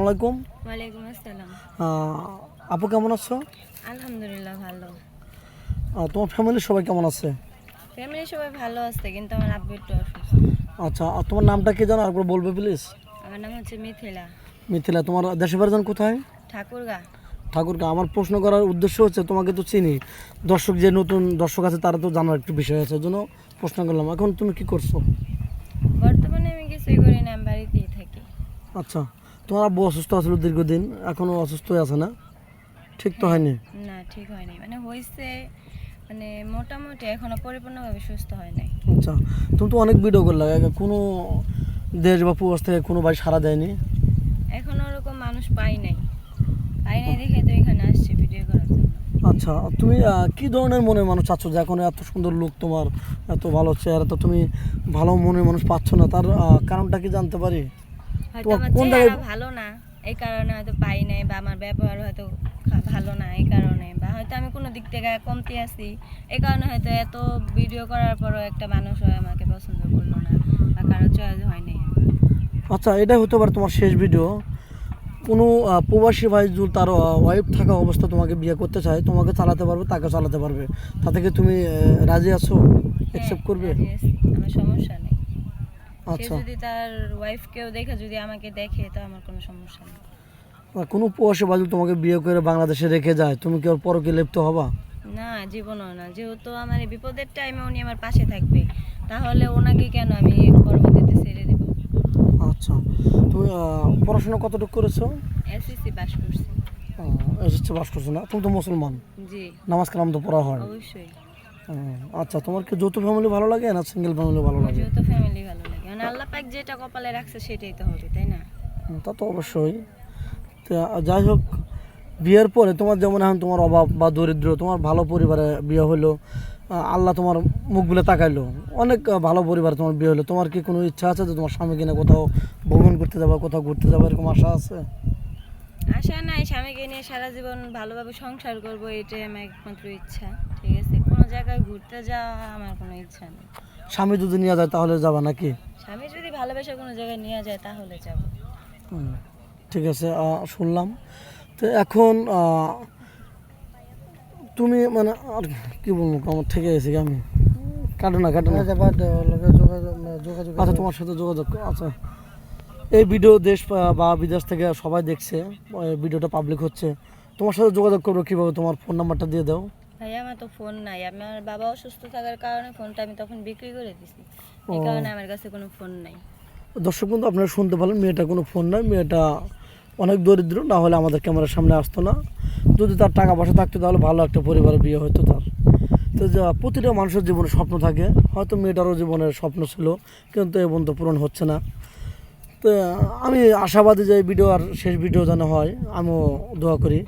আসসালামাইকুম ওয়ালাইকুম আসসালাম। আপু কেমন আছো? আলহামদুলিল্লাহ ভালো। তোমার ফ্যামিলির সবাই কেমন আছে? ফ্যামিলি সবাই ভালো আছে কিন্তু আমার আব্বু একটু অসুস্থ। আচ্ছা আর তোমার নামটা কি জানো আরেকবার বলবে প্লিজ আমার নাম হচ্ছে মিথিলা। মিথিলা তোমার দেশের বাড়ি যান কোথায়? ঠাকুরগা। ঠাকুরকে আমার প্রশ্ন করার উদ্দেশ্য হচ্ছে তোমাকে তো চিনি। দর্শক যে নতুন দর্শক আছে তারা তো জানার একটু বিষয় আছে জন্য প্রশ্ন করলাম এখন তুমি কি করছ? বর্তমানে আমি কিছুই করি না আমি বাড়িতেই থাকি। আচ্ছা। তোমার আব্বু অসুস্থ আছিল দীর্ঘদিন এখনও অসুস্থ আছে না? ঠিক তো হয়নি? না ঠিক হয়নি। মানে হয়েছে মানে মোটামুটি এখনও পরিপূর্ণভাবে সুস্থ হয় নাই। আচ্ছা তুমি তো অনেক ভিডিও করলে কোনো দেশ বা প্রবাস থেকে কোনো ভাই সারা দেয়নি? এখনও ওরকম মানুষ পাই নাই। পাই নাই দেখে তো এখানে আসছি ভিডিও করার জন্য। আচ্ছা তুমি কি ধরনের মনের মানুষ চাচ্ছ যে এখন এত সুন্দর লোক তোমার এত ভালো চেহারা তো তুমি ভালো মনের মানুষ পাচ্ছ না? তার কারণটা কি জানতে পারি? হয়তো আমার চেহারা ভালো না এই কারণে হয়তো পাই নাই বা আমার ব্যবহার হয়তো ভালো না এই কারণে বা হয়তো আমি কোনো দিক থেকে কমতি আছি। এই কারণে হয়তো এত ভিডিও করার পরও একটা মানুষ হয় আমাকে পছন্দ করল না বা কারও চয়েস হয় নাই আচ্ছা এটাই হতে পারে তোমার শেষ ভিডিও কোনো প্রবাসী ভাই যদি তার ওয়াইফ থাকা অবস্থা তোমাকে বিয়ে করতে চায় তোমাকে চালাতে পারবে তাকে চালাতে পারবে। তা থেকে তুমি রাজি আছো? অ্যাকসেপ্ট করবে? আমার সমস্যা নেই। সে আচ্ছা। যদি তার ওয়াইফকেও দেখে যদি আমাকে দেখে তো আমার কোনো সমস্যা নেই। কোনো ভাই যদি তোমাকে বিয়ে করে বাংলাদেশে রেখে যায় তুমি কি ওর পরকে লিপ্ত হবা? না জীবনও না। যেহেতু আমার এই বিপদের টাইমে উনি আমার পাশে থাকবে তাহলে ওনাকে কেন আমি পরবর্তীতে ছেড়ে দেবো? আচ্ছা। তুমি পড়াশোনা কতটুকু করেছ? এসএসসি পাস করছি। এসেছে বাস করছ না? তুমি তো মুসলমান। জি। নামাজ কালাম তো পড়া হয়। অবশ্যই। আচ্ছা। তোমার কি যৌথ ফ্যামিলি ভালো লাগে না সিঙ্গেল ফ্যামিলি ভালো লাগে? যেহেতু ফ্যামিলি ভালো লাগে মানে আল্লাহ পাক যেটা কপালে রাখছে সেটাই তো হবে তাই না? তা তো অবশ্যই। তা যাই হোক বিয়ের পরে তোমার যেমন এখন তোমার অভাব বা দরিদ্র তোমার ভালো পরিবারে বিয়ে হলো আল্লাহ তোমার মুখগুলো তাকাইলো। অনেক ভালো পরিবার তোমার বিয়ে হলো। তোমার কি কোনো ইচ্ছা আছে যে তোমার স্বামী কিনা কোথাও ভ্রমণ করতে যাব কোথাও ঘুরতে যাব এরকম আশা আছে? আশা নাই স্বামীকে নিয়ে সারা জীবন ভালোভাবে সংসার করব এটাই আমার একমাত্র ইচ্ছা ঠিক আছে? কোনো জায়গায় ঘুরতে যাওয়া আমার কোনো ইচ্ছা নেই। স্বামী যদি নিয়ে যায় তাহলে যাবা নাকি? স্বামী যদি ভালোবেসে কোনো জায়গায় নিয়ে যায় তাহলে যাব। ঠিক আছে শুনলাম। তো এখন তুমি মানে আর কি বলব আমার থেকে গেছি আমি? কাটো না কাটো না। আচ্ছা তোমার সাথে যোগাযোগ আচ্ছা। এই ভিডিও দেশ বা- বা বিদেশ থেকে সবাই দেখছে ভিডিওটা পাবলিক হচ্ছে। তোমার সাথে যোগাযোগ করব কীভাবে? তোমার ফোন নাম্বারটা দিয়ে দাও। ভাই আমার তো ফোন নাই। আমার বাবা অসুস্থ থাকার কারণে ফোনটা আমি তখন বিক্রি করে দিছি। এই কারণে আমার কাছে কোনো ফোন নাই। দর্শক বন্ধু আপনারা শুনতে পারেন মেয়েটা কোনো ফোন নয় মেয়েটা অনেক দরিদ্র না হলে আমাদের ক্যামেরার সামনে আসতো না। যদি তার টাকা পয়সা থাকতো তাহলে ভালো একটা পরিবারে বিয়ে হতো তার। তো যা প্রতিটা মানুষের জীবনে স্বপ্ন থাকে। হয়তো মেয়েটারও জীবনের স্বপ্ন ছিল কিন্তু এ পর্যন্ত পূরণ হচ্ছে না। তো আমি আশাবাদী যে ভিডিও আর শেষ ভিডিও যেন হয় আমিও দোয়া করি।